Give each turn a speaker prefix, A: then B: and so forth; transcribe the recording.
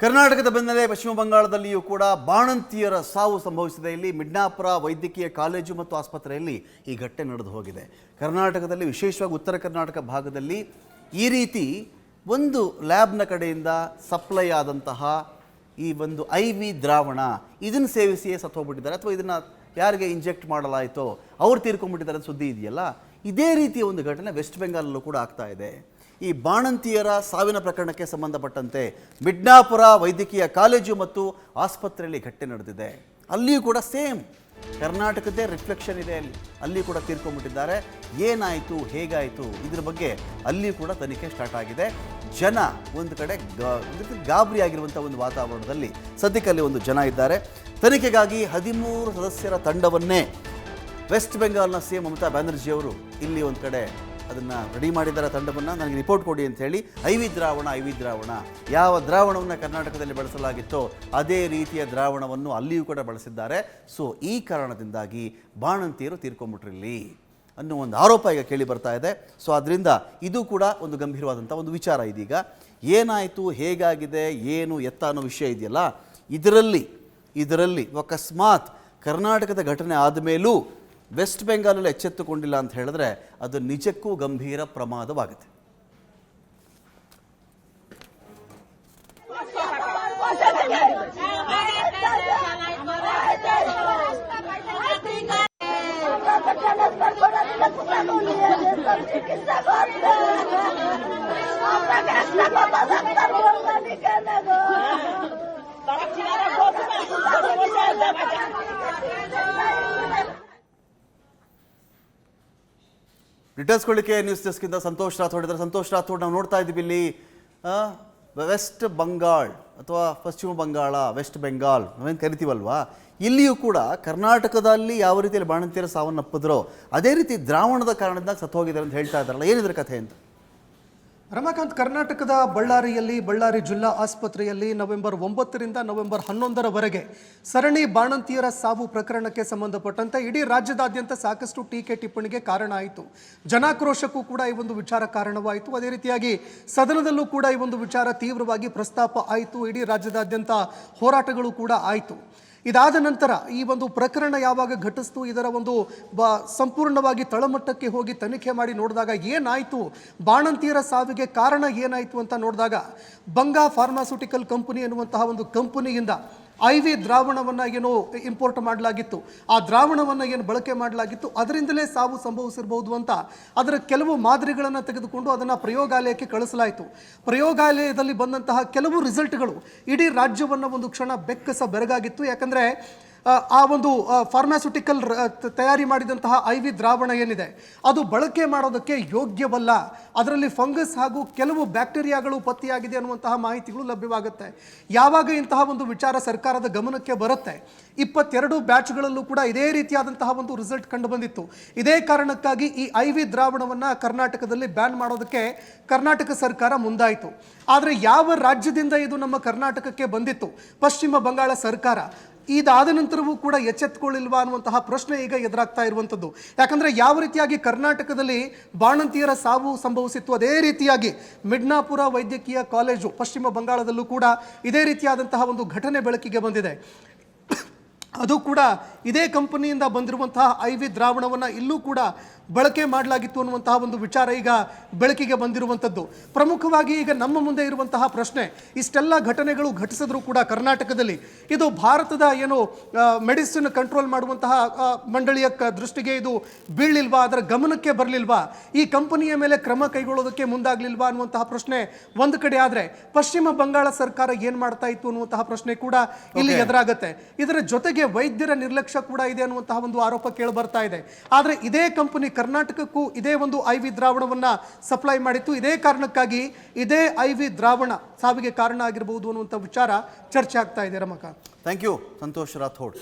A: ಕರ್ನಾಟಕದ ಬೆನ್ನಲ್ಲೇ ಪಶ್ಚಿಮ ಬಂಗಾಳದಲ್ಲಿಯೂ ಕೂಡ ಬಾಣಂತಿಯರ ಸಾವು ಸಂಭವಿಸಿದೆ. ಇಲ್ಲಿ ಮಿಡ್ನಾಪುರ ವೈದ್ಯಕೀಯ ಕಾಲೇಜು ಮತ್ತು ಆಸ್ಪತ್ರೆಯಲ್ಲಿ ಈ ಘಟನೆ ನಡೆದು ಹೋಗಿದೆ. ಕರ್ನಾಟಕದಲ್ಲಿ, ವಿಶೇಷವಾಗಿ ಉತ್ತರ ಕರ್ನಾಟಕ ಭಾಗದಲ್ಲಿ ಈ ರೀತಿ ಒಂದು ಲ್ಯಾಬ್ನ ಕಡೆಯಿಂದ ಸಪ್ಲೈ ಆದಂತಹ ಈ ಒಂದು ಐ ವಿ ದ್ರಾವಣ ಇದನ್ನು ಸೇವಿಸಿಯೇ ಸತ್ತೋಗ್ಬಿಟ್ಟಿದ್ದಾರೆ ಅಥವಾ ಇದನ್ನು ಯಾರಿಗೆ ಇಂಜೆಕ್ಟ್ ಮಾಡಲಾಯಿತೋ, ಅವ್ರು ತೀರ್ಕೊಂಡ್ಬಿಟ್ಟಿದ್ದಾರೆ ಸುದ್ದಿ ಇದೆಯಲ್ಲ? ಇದೇ ರೀತಿಯ ಒಂದು ಘಟನೆ ವೆಸ್ಟ್ ಬೆಂಗಾಲಲ್ಲೂ ಕೂಡ ಆಗ್ತಾ ಇದೆ. ಈ ಬಾಣಂತಿಯರ ಸಾವಿನ ಪ್ರಕರಣಕ್ಕೆ ಸಂಬಂಧಪಟ್ಟಂತೆ ಮಿಡ್ನಾಪುರ ವೈದ್ಯಕೀಯ ಕಾಲೇಜು ಮತ್ತು ಆಸ್ಪತ್ರೆಯಲ್ಲಿ ಘಟನೆ ನಡೆದಿದೆ. ಅಲ್ಲಿಯೂ ಕೂಡ ಸೇಮ್. ಕರ್ನಾಟಕದ್ದೇ ರಿಫ್ಲೆಕ್ಷನ್ ಇದೆ ಅಲ್ಲಿ. ಅಲ್ಲಿ ಕೂಡ ತೀರ್ಕೊಂಡ್ಬಿಟ್ಟಿದ್ದಾರೆ. ಏನಾಯಿತು? ಹೇಗಾಯಿತು? ಇದ್ರ ಬಗ್ಗೆ ಅಲ್ಲಿಯೂ ಕೂಡ ತನಿಖೆ ಸ್ಟಾರ್ಟ್ ಆಗಿದೆ. ಜನ ಒಂದು ಕಡೆ ಗಾಬರಿ ಆಗಿರುವಂಥ ಒಂದು ವಾತಾವರಣದಲ್ಲಿ ಸದ್ಯಕ್ಕೆ ಅಲ್ಲಿ ಒಂದು ಜನ ಇದ್ದಾರೆ. ತನಿಖೆಗಾಗಿ ಹದಿಮೂರು ಸದಸ್ಯರ ತಂಡವನ್ನೇ ವೆಸ್ಟ್ ಬೆಂಗಾಲ್ನ ಸಿ ಎಂ ಮಮತಾ ಬ್ಯಾನರ್ಜಿ ಅವರು ಇಲ್ಲಿ ಒಂದು ಕಡೆ ಅದನ್ನು ರೆಡಿ ಮಾಡಿದ್ದಾರೆ ತಂಡವನ್ನು ನನಗೆ ರಿಪೋರ್ಟ್ ಕೊಡಿ ಅಂತ ಹೇಳಿ ಐ ವಿ ದ್ರಾವಣ ಐ ವಿ ದ್ರಾವಣ. ಯಾವ ದ್ರಾವಣವನ್ನು ಕರ್ನಾಟಕದಲ್ಲಿ ಬಳಸಲಾಗಿತ್ತೋ ಅದೇ ರೀತಿಯ ದ್ರಾವಣವನ್ನು ಅಲ್ಲಿಯೂ ಕೂಡ ಬಳಸಿದ್ದಾರೆ. ಸೊ ಈ ಕಾರಣದಿಂದಾಗಿ ಬಾಣಂತಿಯರು ತೀರ್ಕೊಂಬಿಟ್ರಿಲ್ಲಿ ಅನ್ನೋ ಒಂದು ಆರೋಪ ಈಗ ಕೇಳಿ ಬರ್ತಾ ಇದೆ. ಸೊ ಅದರಿಂದ ಇದು ಕೂಡ ಒಂದು ಗಂಭೀರವಾದಂಥ ಒಂದು ವಿಚಾರ ಇದೀಗ. ಏನಾಯಿತು, ಹೇಗಾಗಿದೆ, ಏನು ಎತ್ತ ಅನ್ನೋ ವಿಷಯ ಇದೆಯಲ್ಲ, ಇದರಲ್ಲಿ ಇದರಲ್ಲಿ ಅಕಸ್ಮಾತ್ ಕರ್ನಾಟಕದ ಘಟನೆ ಆದಮೇಲೂ ವೆಸ್ಟ್ ಬೆಂಗಾಲಲ್ಲಿ ಎಚ್ಚೆತ್ತುಕೊಂಡಿಲ್ಲ ಅಂತ ಹೇಳಿದ್ರೆ ಅದು ನಿಜಕ್ಕೂ ಗಂಭೀರ ಪ್ರಮಾದವಾಗುತ್ತೆ ಡೀಟೇಲ್ಸ್ ಕೊಡಲಿಕ್ಕೆ ನ್ಯೂಸ್ ಡೆಸ್ಕಿಂದ ಸಂತೋಷ್ ರಾಥೋಡ್ ಇದ್ದಾರೆ. ಸಂತೋಷ್ ರಾಥೋಡ್ ನಾವು ನೋಡ್ತಾ ಇದ್ದೀವಿ ಇಲ್ಲಿ ವೆಸ್ಟ್ ಬಂಗಾಳ್ ಅಥವಾ ಪಶ್ಚಿಮ ಬಂಗಾಳ, ವೆಸ್ಟ್ ಬೆಂಗಾಲ್ ನಾವೇನು ಕರಿತೀವಲ್ವಾ? ಇಲ್ಲಿಯೂ ಕೂಡ ಕರ್ನಾಟಕದಲ್ಲಿ ಯಾವ ರೀತಿಯಲ್ಲಿ ಬಾಣಂತಿಯರ ಸಾವನ್ನಪ್ಪಿದ್ರೋ ಅದೇ ರೀತಿ ದ್ರಾವಣದ ಕಾರಣದಿಂದ ಸತ್ತು ಹೋಗಿದ್ದಾರೆ ಅಂತ ಹೇಳ್ತಾ ಇದ್ದಾರಲ್ಲ, ಏನಿದ್ರ ಕಥೆ ಅಂತ?
B: ರಮಾಕಾಂತ್ ಕರ್ನಾಟಕದ ಬಳ್ಳಾರಿಯಲ್ಲಿ ಬಳ್ಳಾರಿ ಜಿಲ್ಲಾ ಆಸ್ಪತ್ರೆಯಲ್ಲಿ ನವೆಂಬರ್ ಒಂಬತ್ತರಿಂದ ನವೆಂಬರ್ ಹನ್ನೊಂದರವರೆಗೆ ಸರಣಿ ಬಾಣಂತಿಯರ ಸಾವು ಪ್ರಕರಣಕ್ಕೆ ಸಂಬಂಧಪಟ್ಟಂತೆ ಇಡೀ ರಾಜ್ಯದಾದ್ಯಂತ ಸಾಕಷ್ಟು ಟೀಕೆ ಟಿಪ್ಪಣಿಗೆ ಕಾರಣ ಆಯಿತು. ಜನಾಕ್ರೋಶಕ್ಕೂ ಕೂಡ ಈ ಒಂದು ವಿಚಾರ ಕಾರಣವಾಯಿತು. ಅದೇ ರೀತಿಯಾಗಿ ಸದನದಲ್ಲೂ ಕೂಡ ಈ ಒಂದು ವಿಚಾರ ತೀವ್ರವಾಗಿ ಪ್ರಸ್ತಾಪ ಆಯಿತು. ಇಡೀ ರಾಜ್ಯದಾದ್ಯಂತ ಹೋರಾಟಗಳು ಕೂಡ ಆಯಿತು. ಇದಾದ ನಂತರ ಈ ಒಂದು ಪ್ರಕರಣ ಯಾವಾಗ ಘಟಿಸ್ತು, ಇದರ ಒಂದು ಬ, ಸಂಪೂರ್ಣವಾಗಿ ತಳಮಟ್ಟಕ್ಕೆ ಹೋಗಿ ತನಿಖೆ ಮಾಡಿ ನೋಡಿದಾಗ ಏನಾಯಿತು, ಬಾಣಂತಿಯರ ಸಾವಿಗೆ ಕಾರಣ ಏನಾಯಿತು ಅಂತ ನೋಡಿದಾಗ ಬಂಗಾ ಫಾರ್ಮಾಸ್ಯೂಟಿಕಲ್ ಕಂಪನಿ ಎನ್ನುವಂತಹ ಒಂದು ಕಂಪನಿಯಿಂದ ಐ ವಿ ದ್ರಾವಣವನ್ನು ಏನು ಇಂಪೋರ್ಟ್ ಮಾಡಲಾಗಿತ್ತು. ಆ ದ್ರಾವಣವನ್ನು ಏನು ಬಳಕೆ ಮಾಡಲಾಗಿತ್ತು. ಅದರಿಂದಲೇ ಸಾವು ಸಂಭವಿಸಿರಬಹುದು ಅಂತ. ಅದರ ಕೆಲವು ಮಾದರಿಗಳನ್ನು ತೆಗೆದುಕೊಂಡು ಅದನ್ನು ಪ್ರಯೋಗಾಲಯಕ್ಕೆ ಕಳಿಸಲಾಯಿತು. ಪ್ರಯೋಗಾಲಯದಲ್ಲಿ ಬಂದಂತಹ ಕೆಲವು ರಿಸಲ್ಟ್ಗಳು ಇಡೀ ರಾಜ್ಯವನ್ನು ಒಂದು ಕ್ಷಣ ಬೆಕ್ಕಸ ಬೆರಗಾಗಿತ್ತು. ಯಾಕಂದರೆ ಆ, ಒಂದು ಫಾರ್ಮಾಸ್ಯುಟಿಕಲ್ ತಯಾರಿ ಮಾಡಿದಂತಹ ಐ ವಿ ದ್ರಾವಣ ಏನಿದೆ ಅದು ಬಳಕೆ ಮಾಡೋದಕ್ಕೆ ಯೋಗ್ಯವಲ್ಲ. ಅದರಲ್ಲಿ ಫಂಗಸ್ ಹಾಗೂ ಕೆಲವು ಬ್ಯಾಕ್ಟೀರಿಯಾಗಳು ಪತ್ತೆಯಾಗಿದೆ ಅನ್ನುವಂತಹ ಮಾಹಿತಿಗಳು ಲಭ್ಯವಾಗುತ್ತೆ. ಯಾವಾಗ ಇಂತಹ ಒಂದು ವಿಚಾರ ಸರ್ಕಾರದ ಗಮನಕ್ಕೆ ಬರುತ್ತೆ? ಇಪ್ಪತ್ತೆರಡು ಬ್ಯಾಚ್ಗಳಲ್ಲೂ ಕೂಡ ಇದೇ ರೀತಿಯಾದಂತಹ ಒಂದು ರಿಸಲ್ಟ್ ಕಂಡು ಬಂದಿತ್ತು. ಇದೇ ಕಾರಣಕ್ಕಾಗಿ ಈ ಐ ವಿ ದ್ರಾವಣವನ್ನು ಕರ್ನಾಟಕದಲ್ಲಿ ಬ್ಯಾನ್ ಮಾಡೋದಕ್ಕೆ ಕರ್ನಾಟಕ ಸರ್ಕಾರ ಮುಂದಾಯಿತು. ಆದರೆ ಯಾವ ರಾಜ್ಯದಿಂದ ಇದು ನಮ್ಮ ಕರ್ನಾಟಕಕ್ಕೆ ಬಂದಿತ್ತು? ಪಶ್ಚಿಮ ಬಂಗಾಳ ಸರ್ಕಾರ. ಇದಾದ ನಂತರವೂ ಕೂಡ ಎಚ್ಚೆತ್ಕೊಳ್ಳಿಲ್ವಾ ಅನ್ನುವಂತಹ ಪ್ರಶ್ನೆ ಈಗ ಎದುರಾಗ್ತಾ ಇರುವಂಥದ್ದು. ಯಾಕಂದರೆ ಯಾವ ರೀತಿಯಾಗಿ ಕರ್ನಾಟಕದಲ್ಲಿ ಬಾಣಂತಿಯರ ಸಾವು ಸಂಭವಿಸಿತ್ತು, ಅದೇ ರೀತಿಯಾಗಿ ಮಿಡ್ನಾಪುರ ವೈದ್ಯಕೀಯ ಕಾಲೇಜು ಪಶ್ಚಿಮ ಬಂಗಾಳದಲ್ಲೂ ಕೂಡ ಇದೇ ರೀತಿಯಾದಂತಹ ಒಂದು ಘಟನೆ ಬೆಳಕಿಗೆ ಬಂದಿದೆ. ಅದು ಕೂಡ ಇದೇ ಕಂಪನಿಯಿಂದ ಬಂದಿರುವಂತಹ ಐ ವಿ ದ್ರಾವಣವನ್ನು ಇಲ್ಲೂ ಕೂಡ ಬಳಕೆ ಮಾಡಲಾಗಿತ್ತು ಅನ್ನುವಂತಹ ಒಂದು ವಿಚಾರ ಈಗ ಬೆಳಕಿಗೆ ಬಂದಿರುವಂಥದ್ದು. ಪ್ರಮುಖವಾಗಿ ಈಗ ನಮ್ಮ ಮುಂದೆ ಇರುವಂತಹ ಪ್ರಶ್ನೆ ಇಷ್ಟೆಲ್ಲ ಘಟನೆಗಳು ಘಟಿಸಿದ್ರು ಕೂಡ ಕರ್ನಾಟಕದಲ್ಲಿ ಇದು ಭಾರತದ ಏನು ಮೆಡಿಸಿನ್ ಕಂಟ್ರೋಲ್ ಮಾಡುವಂತಹ ಮಂಡಳಿಯ ಕ- ದೃಷ್ಟಿಗೆ ಇದು ಬೀಳಲಿಲ್ವಾ? ಅದರ ಗಮನಕ್ಕೆ ಬರಲಿಲ್ವಾ? ಈ ಕಂಪನಿಯ ಮೇಲೆ ಕ್ರಮ ಕೈಗೊಳ್ಳೋದಕ್ಕೆ ಮುಂದಾಗಲಿಲ್ವಾ ಅನ್ನುವಂತಹ ಪ್ರಶ್ನೆ ಒಂದು ಕಡೆ ಆದರೆ ಪಶ್ಚಿಮ ಬಂಗಾಳ ಸರ್ಕಾರ ಏನು ಮಾಡ್ತಾ ಇತ್ತು ಅನ್ನುವಂತಹ ಪ್ರಶ್ನೆ ಕೂಡ ಇಲ್ಲಿ ಎದುರಾಗುತ್ತೆ. ಇದರ ಜೊತೆಗೆ ವೈದ್ಯರ ನಿರ್ಲಕ್ಷ್ಯ ಕೂಡ ಇದೆ ಅನ್ನುವಂತಹ ಒಂದು ಆರೋಪ ಕೇಳಿ ಬರ್ತಾ ಇದೆ. ಆದರೆ ಇದೇ ಕಂಪನಿ ಕರ್ನಾಟಕಕ್ಕೂ ಇದೇ ಒಂದು ಐ ವಿ ದ್ರಾವಣವನ್ನ ಸಪ್ಲೈ ಮಾಡಿತ್ತು. ಇದೇ ಕಾರಣಕ್ಕಾಗಿ ಇದೇ ಐ ವಿ ದ್ರಾವಣ ಸಾವಿಗೆ ಕಾರಣ ಆಗಿರಬಹುದು ಅನ್ನುವಂಥ ವಿಚಾರ ಚರ್ಚೆ ಆಗ್ತಾ ಇದೆ ರಮಕ.
A: Thank you Santosh Rathod.